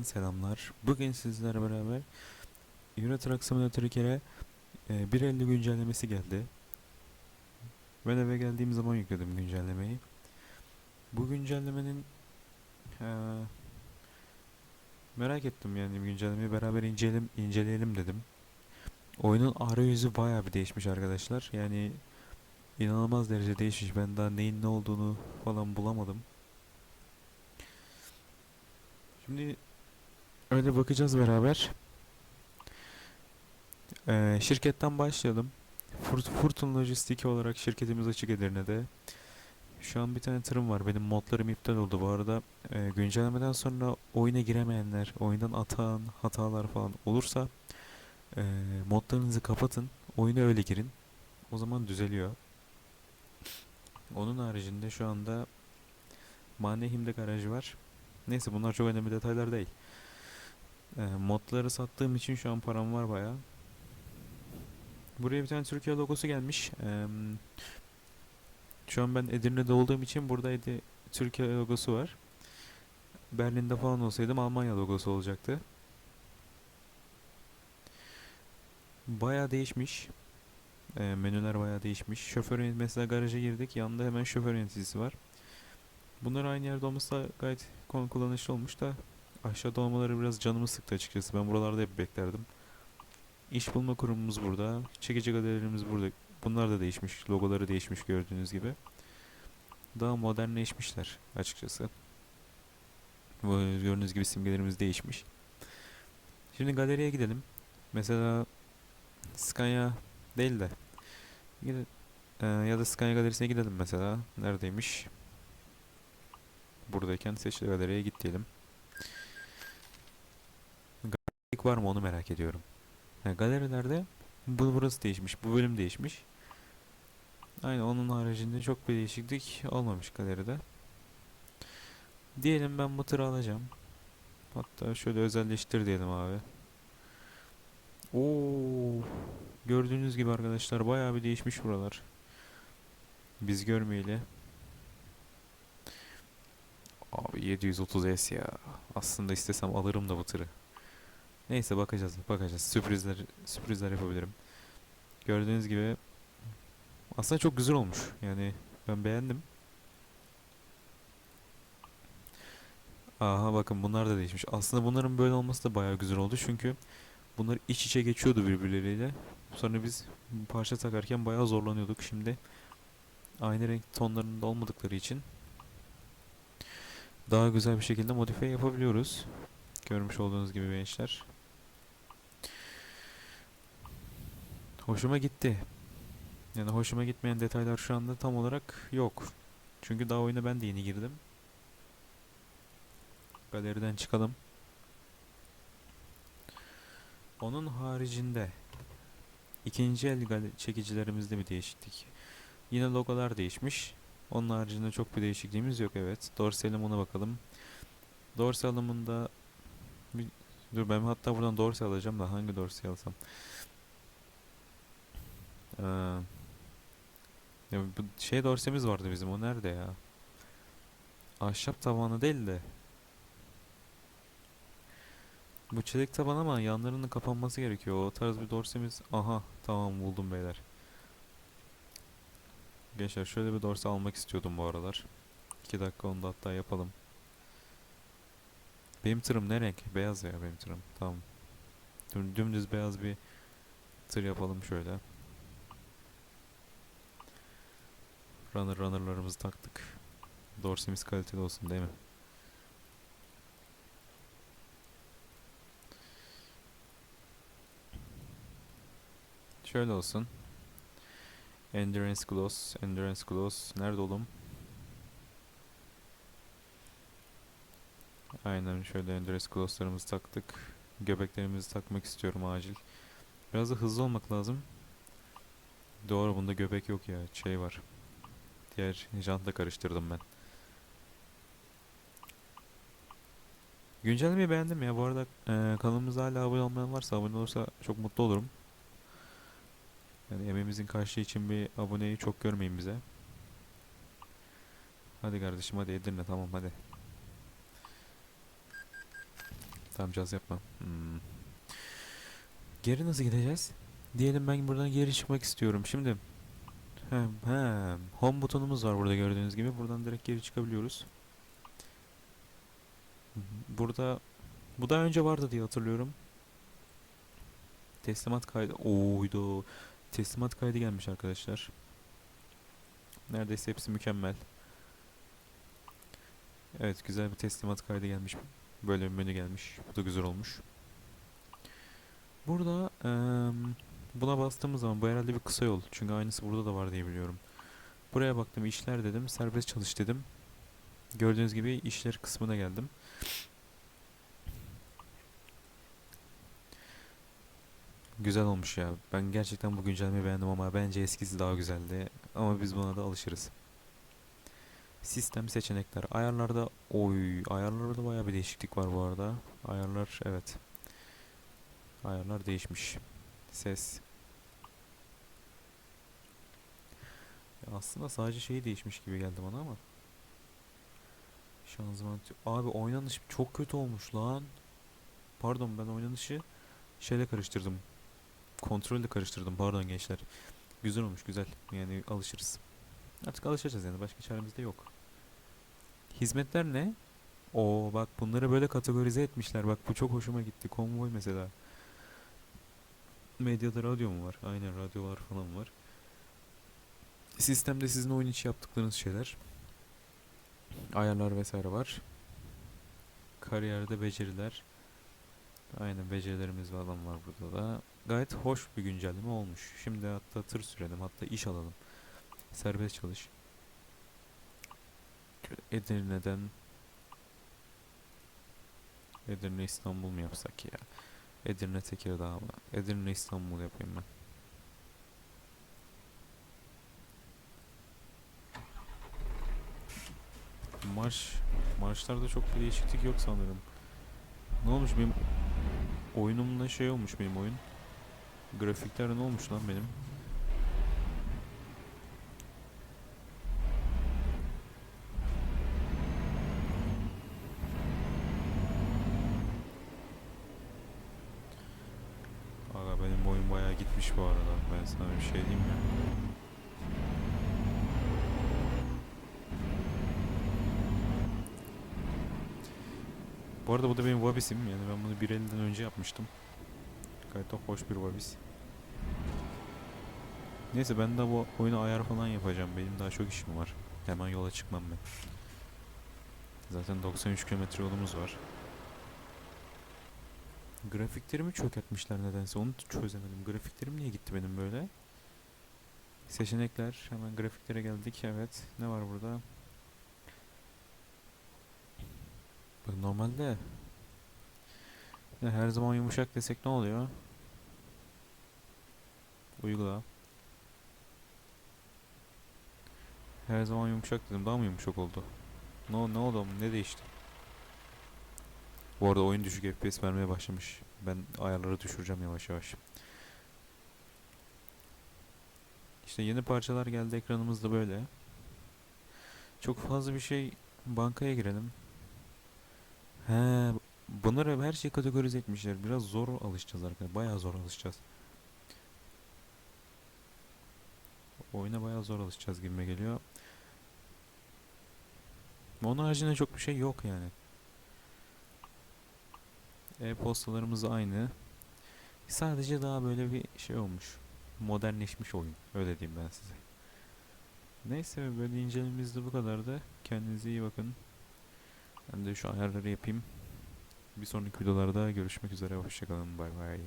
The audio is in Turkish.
Tekrardan selamlar. Bugün sizlerle beraber Euro Truck Simulator 2'ye e, 1.50 güncellemesi geldi. Ben eve geldiğim zaman yükledim güncellemeyi. Bu güncellemenin e, merak ettim yani güncellemeyi beraber inceleyelim, inceleyelim dedim. Oyunun arayüzü bayağı bir değişmiş arkadaşlar. Yani inanılmaz derece değişmiş. Ben daha neyin ne olduğunu falan bulamadım. Şimdi öyle bakacağız beraber. Ee, şirketten başlayalım. Furt Furtun Lojistik olarak şirketimiz açık Edirne'de. Şu an bir tane tırım var. Benim modlarım iptal oldu. Bu arada e, güncellemeden sonra oyuna giremeyenler, oyundan atan hatalar falan olursa e, modlarınızı kapatın. Oyuna öyle girin. O zaman düzeliyor. Onun haricinde şu anda Manehim'de garajı var. Neyse bunlar çok önemli detaylar değil. Ee, modları sattığım için şu an param var bayağı. Buraya bir tane Türkiye logosu gelmiş. Şu an ben Edirne'de olduğum için burada Edi- Türkiye logosu var. Berlin'de falan olsaydım Almanya logosu olacaktı. Bayağı değişmiş. Ee, menüler bayağı değişmiş. Şoför mesela garaja girdik. Yanında hemen şoför yöneticisi var. Bunlar aynı yerde olması da gayet kullanışlı olmuş da aşağıda olmaları biraz canımı sıktı açıkçası. Ben buralarda hep beklerdim. İş bulma kurumumuz burada. Çekici galerilerimiz burada. Bunlar da değişmiş. Logoları değişmiş gördüğünüz gibi. Daha modernleşmişler açıkçası. Gördüğünüz gibi simgelerimiz değişmiş. Şimdi galeriye gidelim. Mesela Scania değil de Eee, ya da Scania galerisine gidelim mesela. Neredeymiş? buradayken seçili galeriye git diyelim. Galerilik var mı onu merak ediyorum. Ha, galerilerde bu burası değişmiş, bu bölüm değişmiş. Aynı onun haricinde çok bir değişiklik olmamış galeride. Diyelim ben bu tırı alacağım. Hatta şöyle özelleştir diyelim abi. Oo, gördüğünüz gibi arkadaşlar bayağı bir değişmiş buralar. Biz görmeyeli. Abi 730S ya. Aslında istesem alırım da bu tırı. Neyse bakacağız, bakacağız. Sürprizler, sürprizler yapabilirim. Gördüğünüz gibi aslında çok güzel olmuş. Yani ben beğendim. Aha bakın bunlar da değişmiş. Aslında bunların böyle olması da bayağı güzel oldu çünkü bunlar iç içe geçiyordu birbirleriyle. Sonra biz parça takarken bayağı zorlanıyorduk. Şimdi aynı renk tonlarında olmadıkları için daha güzel bir şekilde modifiye yapabiliyoruz. Görmüş olduğunuz gibi gençler. Hoşuma gitti. Yani hoşuma gitmeyen detaylar şu anda tam olarak yok. Çünkü daha oyuna ben de yeni girdim. Galeriden çıkalım. Onun haricinde ikinci el çekicilerimizde bir değişiklik. Yine logolar değişmiş. Onun haricinde çok bir değişikliğimiz yok evet. Dorsalim ona bakalım. Dorsalımında bir, dur ben hatta buradan dorsal alacağım da hangi dorsal alsam? Ee, ya bu şey dorsemiz vardı bizim o nerede ya? Ahşap tabanı değil de bu çelik taban ama yanlarının kapanması gerekiyor. O tarz bir dorsemiz. Aha tamam buldum beyler. Gençler şöyle bir dorsa almak istiyordum bu aralar. 2 dakika onu da hatta yapalım. Benim tırım ne renk? Beyaz ya benim tırım. Tamam. Düm- Dümdüz beyaz bir tır yapalım şöyle. Runner runner'larımızı taktık. Dorsemiz kaliteli olsun değil mi? Şöyle olsun. Endurance Gloss, Endurance Gloss. Nerede oğlum? Aynen şöyle Endurance Gloss'larımızı taktık. Göbeklerimizi takmak istiyorum acil. Biraz da hızlı olmak lazım. Doğru bunda göbek yok ya. Şey var. Diğer jantla karıştırdım ben. Güncellemeyi beğendim ya. Bu arada eee kanalımıza hala abone olmayan varsa abone olursa çok mutlu olurum. Yani emeğimizin karşılığı için bir aboneyi çok görmeyin bize. Hadi kardeşim hadi Edirne tamam hadi. Tamam caz yapma. Hmm. Geri nasıl gideceğiz? Diyelim ben buradan geri çıkmak istiyorum. Şimdi he, he, home butonumuz var burada gördüğünüz gibi. Buradan direkt geri çıkabiliyoruz. Burada bu daha önce vardı diye hatırlıyorum. Teslimat kaydı. Oydu. Teslimat kaydı gelmiş arkadaşlar. Neredeyse hepsi mükemmel. Evet güzel bir teslimat kaydı gelmiş. Böyle bir menü gelmiş. Bu da güzel olmuş. Burada em, buna bastığımız zaman bu herhalde bir kısa yol. Çünkü aynısı burada da var diye biliyorum. Buraya baktım işler dedim. Serbest çalış dedim. Gördüğünüz gibi işler kısmına geldim. Güzel olmuş ya. Ben gerçekten bu güncellemeyi beğendim ama bence eskisi daha güzeldi. Ama biz buna da alışırız. Sistem seçenekler. Ayarlarda oy ayarlarda bayağı bir değişiklik var bu arada. Ayarlar evet. Ayarlar değişmiş. Ses. Ya aslında sadece şeyi değişmiş gibi geldi bana ama. Şanzıman. Abi oynanış çok kötü olmuş lan. Pardon ben oynanışı şeyle karıştırdım. Kontrolle karıştırdım. Pardon gençler. Güzel olmuş güzel. Yani alışırız. Artık alışacağız yani. Başka çaremiz de yok. Hizmetler ne? Oo bak bunları böyle kategorize etmişler. Bak bu çok hoşuma gitti. Konvoy mesela. Medyada radyo mu var? Aynen radyolar falan var. Sistemde sizin oyun içi yaptıklarınız şeyler. Ayarlar vesaire var. Kariyerde beceriler. Aynen becerilerimiz falan var burada da. Gayet hoş bir güncelleme olmuş. Şimdi hatta tır sürelim, hatta iş alalım. Serbest çalış. Edirne'den Edirne İstanbul mu yapsak ya? Edirne Tekirdağ mı? Edirne İstanbul yapayım ben. Marş marşlarda çok bir değişiklik yok sanırım. Ne olmuş benim oyunumda şey olmuş benim oyun. Grafikler ne olmuş lan benim? Aga benim oyun bayağı gitmiş bu arada. Ben sana bir şey diyeyim mi? Bu arada bu da benim Wabis'im. Yani ben bunu bir elden önce yapmıştım. Gayet de hoş bir Wabis. Neyse ben de bu oyuna ayar falan yapacağım. Benim daha çok işim var. Hemen yola çıkmam ben. Zaten 93 kilometre yolumuz var. Grafiklerimi çökertmişler nedense. Onu çözemedim. Grafiklerim niye gitti benim böyle? Seçenekler. Hemen grafiklere geldik. Evet. Ne var burada? Bak normalde her zaman yumuşak desek ne oluyor? Uygula. Her zaman yumuşak dedim. Daha mı yumuşak oldu? Ne, ne oldu? Ne değişti? Bu arada oyun düşük FPS vermeye başlamış. Ben ayarları düşüreceğim yavaş yavaş. İşte yeni parçalar geldi ekranımızda böyle. Çok fazla bir şey bankaya girelim. He, bunları her şeyi kategorize etmişler. Biraz zor alışacağız arkadaşlar. Bayağı zor alışacağız. Oyuna bayağı zor alışacağız gibime geliyor. Onun çok bir şey yok yani. E-postalarımız aynı. Sadece daha böyle bir şey olmuş. Modernleşmiş oyun. Öyle diyeyim ben size. Neyse böyle incelememiz de bu kadardı. Kendinize iyi bakın. Ben de şu ayarları yapayım. Bir sonraki videolarda görüşmek üzere. Hoşçakalın. Bay bay.